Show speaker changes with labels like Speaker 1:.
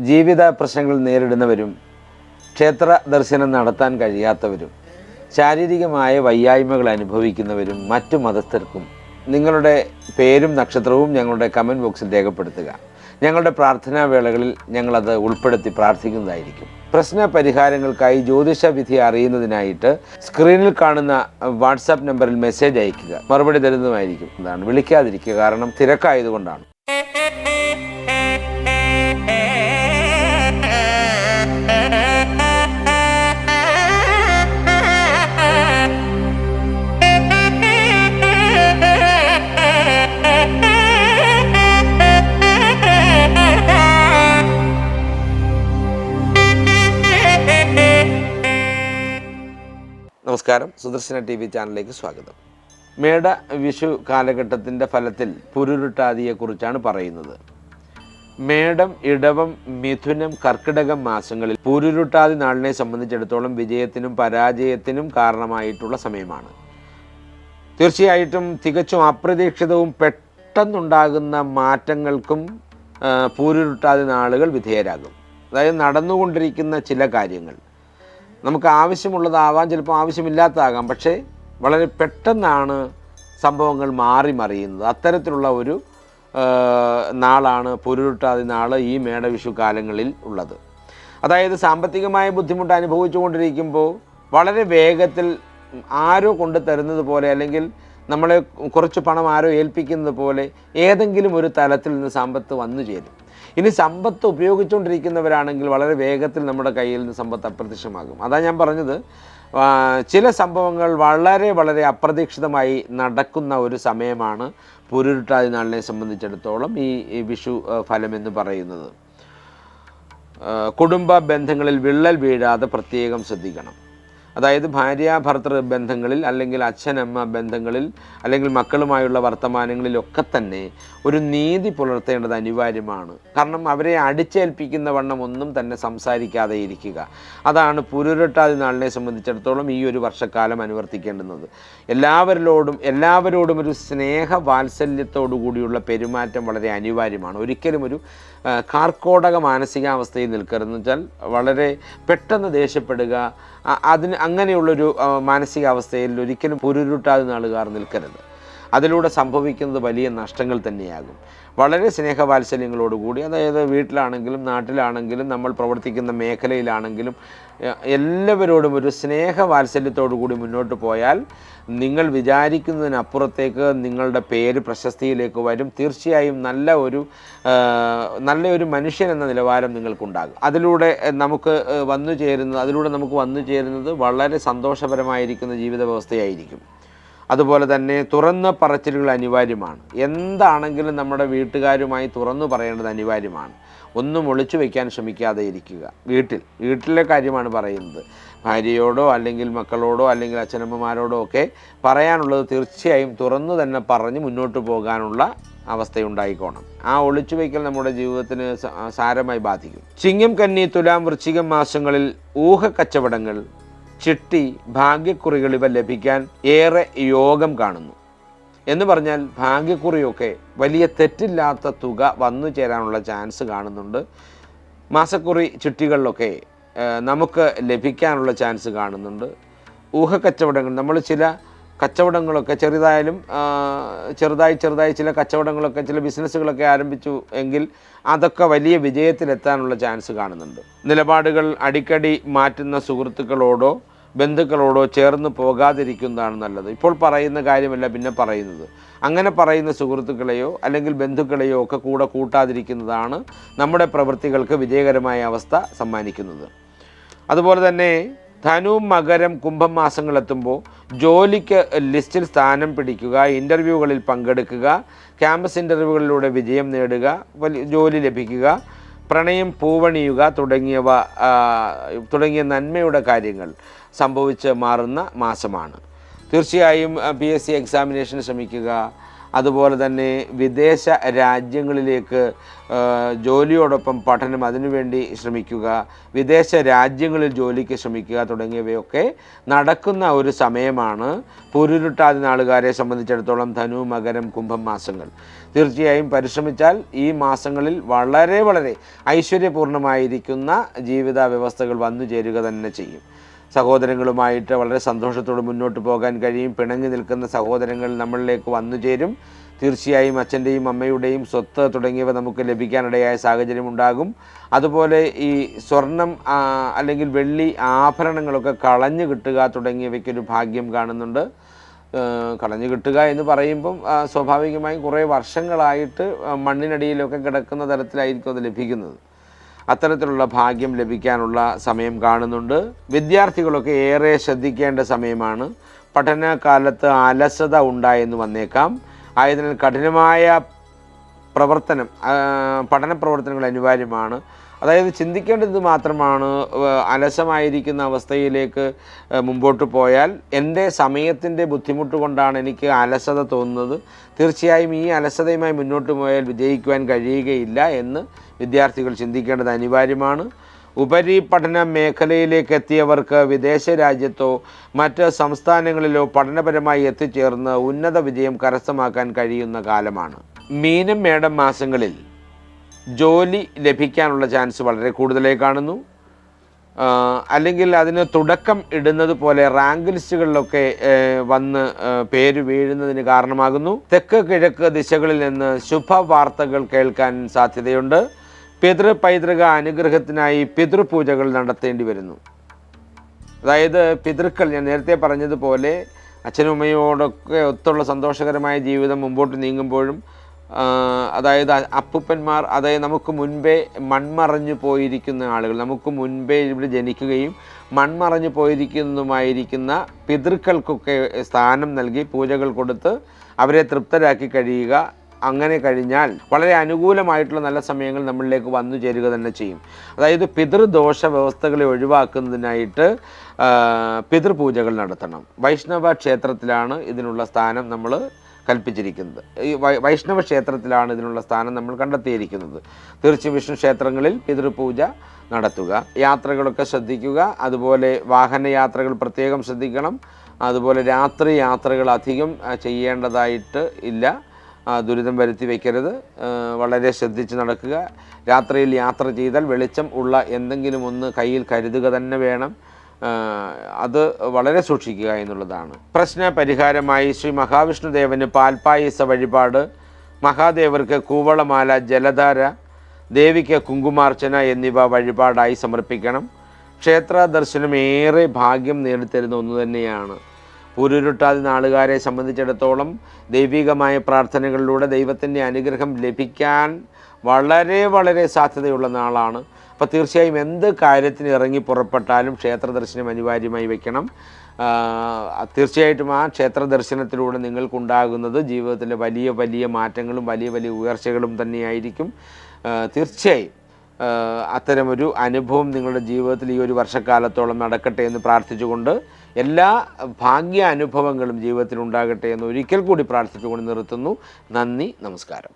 Speaker 1: ജീവിത പ്രശ്നങ്ങൾ നേരിടുന്നവരും ക്ഷേത്ര ദർശനം നടത്താൻ കഴിയാത്തവരും ശാരീരികമായ വയ്യായ്മകൾ അനുഭവിക്കുന്നവരും മറ്റു മതസ്ഥർക്കും നിങ്ങളുടെ പേരും നക്ഷത്രവും ഞങ്ങളുടെ കമന്റ് ബോക്സിൽ രേഖപ്പെടുത്തുക. ഞങ്ങളുടെ പ്രാർത്ഥനാ വേളകളിൽ ഞങ്ങളത് ഉൾപ്പെടുത്തി പ്രാർത്ഥിക്കുന്നതായിരിക്കും. പ്രശ്ന പരിഹാരങ്ങൾക്കായി ജ്യോതിഷ വിധി അറിയുന്നതിനായിട്ട് സ്ക്രീനിൽ കാണുന്ന വാട്സാപ്പ് നമ്പറിൽ മെസ്സേജ് അയയ്ക്കുക. മറുപടി തരുന്നതുമായിരിക്കും. എന്താണ് വിളിക്കാതിരിക്കുക. കാരണം തിരക്കായതുകൊണ്ടാണ്. നമസ്കാരം. സുദർശന ടി വി ചാനലിലേക്ക് സ്വാഗതം. മേട വിഷു കാലഘട്ടത്തിന്റെ ഫലത്തിൽ പുരുരുട്ടാതിയെക്കുറിച്ചാണ് പറയുന്നത്. മേടം ഇടവം മിഥുനം കർക്കിടകം മാസങ്ങളിൽ പുരുരുട്ടാതി നാളിനെ സംബന്ധിച്ചിടത്തോളം വിജയത്തിനും പരാജയത്തിനും കാരണമായിട്ടുള്ള സമയമാണ്. തീർച്ചയായിട്ടും തികച്ചും അപ്രതീക്ഷിതവും പെട്ടെന്നുണ്ടാകുന്ന മാറ്റങ്ങൾക്കും പൂരുരുട്ടാതി നാളുകൾ വിധേയരാകും. അതായത് നടന്നുകൊണ്ടിരിക്കുന്ന ചില കാര്യങ്ങൾ. നമുക്ക് ആവശ്യമുള്ളതാവാം ചിലപ്പോൾ ആവശ്യമില്ലാത്തതാകാം. പക്ഷേ വളരെ പെട്ടെന്നാണ് സംഭവങ്ങൾ മാറി മറിയുന്നത്. അത്തരത്തിലുള്ള ഒരു നാളാണ് പൊരുരുട്ടാതി നാൾ ഈ മേടവിഷു കാലങ്ങളിൽ ഉള്ളത്. അതായത് സാമ്പത്തികമായ ബുദ്ധിമുട്ട് അനുഭവിച്ചുകൊണ്ടിരിക്കുമ്പോൾ വളരെ വേഗത്തിൽ ആരോ കൊണ്ടു തരുന്നത് പോലെ അല്ലെങ്കിൽ നമ്മളെ കുറച്ച് പണം ആരോ ഏൽപ്പിക്കുന്നത് പോലെ ഏതെങ്കിലും ഒരു തലത്തിൽ നിന്ന് സമ്പത്ത് വന്നു ചേരും. ഇനി സമ്പത്ത് ഉപയോഗിച്ചുകൊണ്ടിരിക്കുന്നവരാണെങ്കിൽ വളരെ വേഗത്തിൽ നമ്മുടെ കയ്യിൽ നിന്ന് സമ്പത്ത് അപ്രത്യക്ഷമാകും. അതാ ഞാൻ പറഞ്ഞത്. ചില സംഭവങ്ങൾ വളരെ വളരെ അപ്രതീക്ഷിതമായി നടക്കുന്ന ഒരു സമയമാണ് പുരുരുട്ടാതി നാളിനെ സംബന്ധിച്ചിടത്തോളം ഈ വിഷു ഫലം എന്ന് പറയുന്നത്. കുടുംബ ബന്ധങ്ങളിൽ വിള്ളൽ വീഴാതെ പ്രത്യേകം ശ്രദ്ധിക്കണം. അതായത് ഭാര്യ ഭർത്തൃ ബന്ധങ്ങളിൽ അല്ലെങ്കിൽ അച്ഛനമ്മ ബന്ധങ്ങളിൽ അല്ലെങ്കിൽ മക്കളുമായുള്ള വർത്തമാനങ്ങളിലൊക്കെ തന്നെ ഒരു നീതി പുലർത്തേണ്ടത് അനിവാര്യമാണ്. കാരണം അവരെ അടിച്ചേൽപ്പിക്കുന്ന വണ്ണം ഒന്നും തന്നെ സംസാരിക്കാതെ ഇരിക്കുക. അതാണ് പുരുരട്ടാതി നാളിനെ സംബന്ധിച്ചിടത്തോളം ഈ ഒരു വർഷക്കാലം അനുവർത്തിക്കേണ്ടുന്നത്. എല്ലാവരിലോടും എല്ലാവരോടും ഒരു സ്നേഹ വാത്സല്യത്തോടു കൂടിയുള്ള പെരുമാറ്റം വളരെ അനിവാര്യമാണ്. ഒരിക്കലും ഒരു കാർക്കോടക മാനസികാവസ്ഥയിൽ നിൽക്കരുതെന്ന് വെച്ചാൽ വളരെ പെട്ടെന്ന് ദേഷ്യപ്പെടുക അതിന് അങ്ങനെയുള്ളൊരു മാനസികാവസ്ഥയിൽ ഒരിക്കലും പുരുരുട്ടാതെ നാളുകാർ നിൽക്കരുത്. അതിലൂടെ സംഭവിക്കുന്നത് വലിയ നഷ്ടങ്ങൾ തന്നെയാകും. വളരെ സ്നേഹവാത്സല്യങ്ങളോടുകൂടി അതായത് വീട്ടിലാണെങ്കിലും നാട്ടിലാണെങ്കിലും നമ്മൾ പ്രവർത്തിക്കുന്ന മേഖലയിലാണെങ്കിലും എല്ലാവരോടും ഒരു സ്നേഹവാത്സല്യത്തോടു കൂടി മുന്നോട്ട് പോയാൽ നിങ്ങൾ വിചാരിക്കുന്നതിനപ്പുറത്തേക്ക് നിങ്ങളുടെ പേര് പ്രശസ്തിയിലേക്ക് വരും. തീർച്ചയായും നല്ല ഒരു നല്ലൊരു മനുഷ്യൻ എന്ന നിലവാരം നിങ്ങൾക്കുണ്ടാകും. അതിലൂടെ നമുക്ക് വന്നു ചേരുന്നത് അതിലൂടെ നമുക്ക് വന്നു ചേരുന്നത് വളരെ സന്തോഷപരമായിരിക്കുന്ന ജീവിത വ്യവസ്ഥയായിരിക്കും അതുപോലെ തന്നെ തുറന്ന പറച്ചിലുകൾ അനിവാര്യമാണ്. എന്താണെങ്കിലും നമ്മുടെ വീട്ടുകാരുമായി തുറന്നു പറയേണ്ടത് അനിവാര്യമാണ്. ഒന്നും ഒളിച്ചു വയ്ക്കാൻ ശ്രമിക്കാതെ ഇരിക്കുക. വീട്ടിൽ വീട്ടിലെ കാര്യമാണ് പറയുന്നത്. ഭാര്യയോടോ അല്ലെങ്കിൽ മക്കളോടോ അല്ലെങ്കിൽ അച്ഛനമ്മമാരോടോ ഒക്കെ പറയാനുള്ളത് തീർച്ചയായും തുറന്നു തന്നെ പറഞ്ഞ് മുന്നോട്ട് പോകാനുള്ള അവസ്ഥയുണ്ടായിക്കോണം. ആ ഒളിച്ചു വയ്ക്കൽ നമ്മുടെ ജീവിതത്തിന് സാരമായി ബാധിക്കും. ചിങ്ങം കന്നി തുലാം വൃശ്ചികം മാസങ്ങളിൽ ഊഹക്കച്ചവടങ്ങൾ ചിട്ടി ഭാഗ്യക്കുറികൾ ഇവ ലഭിക്കാൻ ഏറെ യോഗം കാണുന്നു. എന്ന് പറഞ്ഞാൽ ഭാഗ്യക്കുറിയൊക്കെ വലിയ തെറ്റില്ലാത്ത തുക വന്നു ചേരാനുള്ള ചാൻസ് കാണുന്നുണ്ട്. മാസക്കുറി ചിട്ടികളിലൊക്കെ നമുക്ക് ലഭിക്കാനുള്ള ചാൻസ് കാണുന്നുണ്ട്. ഊഹക്കച്ചവടങ്ങൾ നമ്മൾ ചില കച്ചവടങ്ങളൊക്കെ ചെറുതായാലും ചെറുതായി ചെറുതായി ചില കച്ചവടങ്ങളൊക്കെ ചില ബിസിനസ്സുകളൊക്കെ ആരംഭിച്ചു എങ്കിൽ അതൊക്കെ വലിയ വിജയത്തിലെത്താനുള്ള ചാൻസ് കാണുന്നുണ്ട്. നിലപാടുകൾ അടിക്കടി മാറ്റുന്ന സുഹൃത്തുക്കളോടോ ബന്ധുക്കളോടോ ചേർന്ന് പോകാതിരിക്കുന്നതാണ് നല്ലത്. ഇപ്പോൾ പറയുന്ന കാര്യമല്ല പിന്നെ പറയുന്നത്. അങ്ങനെ പറയുന്ന സുഹൃത്തുക്കളെയോ അല്ലെങ്കിൽ ബന്ധുക്കളെയോ ഒക്കെ കൂടെ കൂട്ടാതിരിക്കുന്നതാണ് നമ്മുടെ പ്രവൃത്തികൾക്ക് വിജയകരമായ അവസ്ഥ സമ്മാനിക്കുന്നത്. അതുപോലെ തന്നെ ധനു മകരം കുംഭം മാസങ്ങളെത്തുമ്പോൾ ജോലിക്ക് ലിസ്റ്റിൽ സ്ഥാനം പിടിക്കുക ഇന്റർവ്യൂകളിൽ പങ്കെടുക്കുക ക്യാമ്പസ് ഇന്റർവ്യൂകളിലൂടെ വിജയം നേടുക ജോലി ലഭിക്കുക പ്രണയം പൂവണിയുക തുടങ്ങിയവ തുടങ്ങിയ നന്മയുടെ കാര്യങ്ങൾ സംഭവിച്ച് മാറുന്ന മാസമാണ്. തീർച്ചയായും പി എസ് സി എക്സാമിനേഷന് ശ്രമിക്കുക. അതുപോലെ തന്നെ വിദേശ രാജ്യങ്ങളിലേക്ക് ജോലിയോടൊപ്പം പഠനം അതിനുവേണ്ടി ശ്രമിക്കുക വിദേശ രാജ്യങ്ങളിൽ ജോലിക്ക് ശ്രമിക്കുക തുടങ്ങിയവയൊക്കെ നടക്കുന്ന ഒരു സമയമാണ് പുരുരുട്ടാതി നാളുകാരെ സംബന്ധിച്ചിടത്തോളം ധനു മകരം കുംഭം മാസങ്ങൾ. തീർച്ചയായും പരിശ്രമിച്ചാൽ ഈ മാസങ്ങളിൽ വളരെ വളരെ ഐശ്വര്യപൂർണമായിരിക്കുന്ന ജീവിത വ്യവസ്ഥകൾ വന്നു ചേരുക തന്നെ ചെയ്യും. സഹോദരങ്ങളുമായിട്ട് വളരെ സന്തോഷത്തോടെ മുന്നോട്ട് പോകാൻ കഴിയും. പിണങ്ങി നിൽക്കുന്ന സഹോദരങ്ങൾ നമ്മളിലേക്ക് വന്നു ചേരും. തീർച്ചയായും അച്ഛന്റെയും അമ്മയുടെയും സ്വത്ത് തുടങ്ങിയവ നമുക്ക് ലഭിക്കാനിടയായ സാഹചര്യം ഉണ്ടാകും. അതുപോലെ ഈ സ്വർണം അല്ലെങ്കിൽ വെള്ളി ആഭരണങ്ങളൊക്കെ കളഞ്ഞു കിട്ടുക തുടങ്ങിയവയ്ക്കൊരു ഭാഗ്യം കാണുന്നുണ്ട്. കളഞ്ഞു കിട്ടുക എന്ന് പറയുമ്പം സ്വാഭാവികമായും കുറേ വർഷങ്ങളായിട്ട് മണ്ണിനടിയിലൊക്കെ കിടക്കുന്ന തരത്തിലായിരിക്കും അത് ലഭിക്കുന്നത്. അത്തരത്തിലുള്ള ഭാഗ്യം ലഭിക്കാനുള്ള സമയം കാണുന്നുണ്ട്. വിദ്യാർത്ഥികളൊക്കെ ഏറെ ശ്രദ്ധിക്കേണ്ട സമയമാണ്. പഠനകാലത്ത് അലസത ഉണ്ടായെന്ന് വന്നേക്കാം. ആയതിനാൽ കഠിനമായ പ്രവർത്തനം പഠന പ്രവർത്തനങ്ങൾ അനിവാര്യമാണ്. അതായത് ചിന്തിക്കേണ്ടത് മാത്രമാണ് അലസമായിരിക്കുന്ന അവസ്ഥയിലേക്ക് മുമ്പോട്ട് പോയാൽ എന്റെ സമയത്തിന്റെ ബുദ്ധിമുട്ട് കൊണ്ടാണ് എനിക്ക് അലസത തോന്നുന്നത്. തീർച്ചയായും ഈ അലസതയുമായി മുന്നോട്ട് പോയാൽ വിജയിക്കുവാൻ കഴിയുകയില്ല എന്ന് വിദ്യാർത്ഥികൾ ചിന്തിക്കേണ്ടത് അനിവാര്യമാണ്. ഉപരിപഠന മേഖലയിലേക്ക് എത്തിയവർക്ക് വിദേശ രാജ്യത്തോ മറ്റ് സംസ്ഥാനങ്ങളിലോ പഠനപരമായി എത്തിച്ചേർന്ന് ഉന്നത വിജയം കരസ്ഥമാക്കാൻ കഴിയുന്ന കാലമാണ്. മീനം മേടം മാസങ്ങളിൽ ജോലി ലഭിക്കാനുള്ള ചാൻസ് വളരെ കൂടുതലായി കാണുന്നു. അല്ലെങ്കിൽ അതിന് തുടക്കം ഇടുന്നത് പോലെ റാങ്ക് ലിസ്റ്റുകളിലൊക്കെ വന്ന് പേര് വീഴുന്നതിന് കാരണമാകുന്നു. തെക്ക് കിഴക്ക് ദിശകളിൽ നിന്ന് ശുഭവാർത്തകൾ കേൾക്കാൻ സാധ്യതയുണ്ട്. പിതൃ പൈതൃക അനുഗ്രഹത്തിനായി പിതൃപൂജകൾ നടത്തേണ്ടി വരുന്നു. അതായത് പിതൃക്കൾ ഞാൻ നേരത്തെ പറഞ്ഞതുപോലെ അച്ഛനും അമ്മയോടൊക്കെ ഒത്തുള്ള സന്തോഷകരമായ ജീവിതം മുമ്പോട്ട് നീങ്ങുമ്പോഴും അതായത് അപ്പൂപ്പന്മാർ അതായത് നമുക്ക് മുൻപേ മൺമറഞ്ഞു പോയിരിക്കുന്ന ആളുകൾ നമുക്ക് മുൻപേ ഇവിടെ ജനിക്കുകയും മൺമറഞ്ഞു പോയിരിക്കുന്നതുമായിരിക്കുന്ന പിതൃക്കൾക്കൊക്കെ സ്ഥാനം നൽകി പൂജകൾ കൊടുത്ത് അവരെ തൃപ്തരാക്കി കഴിയുക അങ്ങനെ കഴിഞ്ഞാൽ വളരെ അനുകൂലമായിട്ടുള്ള നല്ല സമയങ്ങൾ നമ്മളിലേക്ക് വന്നു ചേരുക തന്നെ ചെയ്യും. അതായത് പിതൃദോഷ വ്യവസ്ഥകളെ ഒഴിവാക്കുന്നതിനായിട്ട് പിതൃപൂജകൾ നടത്തണം. വൈഷ്ണവ ക്ഷേത്രത്തിലാണ് ഇതിനുള്ള സ്ഥാനം നമ്മൾ കൽപ്പിച്ചിരിക്കുന്നത്. ഈ വൈഷ്ണവ ക്ഷേത്രത്തിലാണ് ഇതിനുള്ള സ്ഥാനം നമ്മൾ കണ്ടെത്തിയിരിക്കുന്നത്. തീർച്ചയായും വിഷ്ണു ക്ഷേത്രങ്ങളിൽ പിതൃപൂജ നടത്തുക യാത്രകളൊക്കെ ശ്രദ്ധിക്കുക അതുപോലെ വാഹന യാത്രകൾ പ്രത്യേകം ശ്രദ്ധിക്കണം അതുപോലെ രാത്രി യാത്രകൾ അധികം ചെയ്യേണ്ടതായിട്ട് ഇല്ല. ദുരിതം വരുത്തി വയ്ക്കരുത് വളരെ ശ്രദ്ധിച്ച് നടക്കുക. രാത്രിയിൽ യാത്ര ചെയ്താൽ വെളിച്ചം ഉള്ള എന്തെങ്കിലും ഒന്ന് കയ്യിൽ കരുതുക തന്നെ വേണം. അത് വളരെ സൂക്ഷിക്കുക എന്നുള്ളതാണ്. പ്രശ്ന പരിഹാരമായി ശ്രീ മഹാവിഷ്ണുദേവന് പാൽപ്പായസ വഴിപാട് മഹാദേവർക്ക് കൂവളമാല ജലധാര ദേവിക്ക് കുങ്കുമാർച്ചന എന്നിവ വഴിപാടായി സമർപ്പിക്കണം. ക്ഷേത്ര ദർശനം ഏറെ ഭാഗ്യം നേടിത്തരുന്ന ഒന്ന് തന്നെയാണ്. പൂരുരുട്ടാതി നാളുകാരെ സംബന്ധിച്ചിടത്തോളം ദൈവികമായ പ്രാർത്ഥനകളിലൂടെ ദൈവത്തിന്റെ അനുഗ്രഹം ലഭിക്കാൻ വളരെ വളരെ സാധ്യതയുള്ള നാളാണ്. അപ്പോൾ തീർച്ചയായും എന്ത് കാര്യത്തിന് ഇറങ്ങി പുറപ്പെട്ടാലും ക്ഷേത്ര ദർശനം അനിവാര്യമായി വെക്കണം. തീർച്ചയായിട്ടും ആ ക്ഷേത്ര ദർശനത്തിലൂടെ നിങ്ങൾക്കുണ്ടാകുന്നത് ജീവിതത്തിലെ വലിയ വലിയ മാറ്റങ്ങളും വലിയ വലിയ ഉയർച്ചകളും തന്നെയായിരിക്കും. തീർച്ചയായും അത്തരമൊരു അനുഭവം നിങ്ങളുടെ ജീവിതത്തിൽ ഈ ഒരു വർഷക്കാലത്തോളം നടക്കട്ടെ എന്ന് പ്രാർത്ഥിച്ചുകൊണ്ട് എല്ലാ ഭാഗ്യ അനുഭവങ്ങളും ജീവിതത്തിൽ ഉണ്ടാകട്ടെ എന്ന് ഒരിക്കൽ കൂടി പ്രാർത്ഥിച്ചുകൊണ്ട് നിർത്തുന്നു. നന്ദി നമസ്കാരം.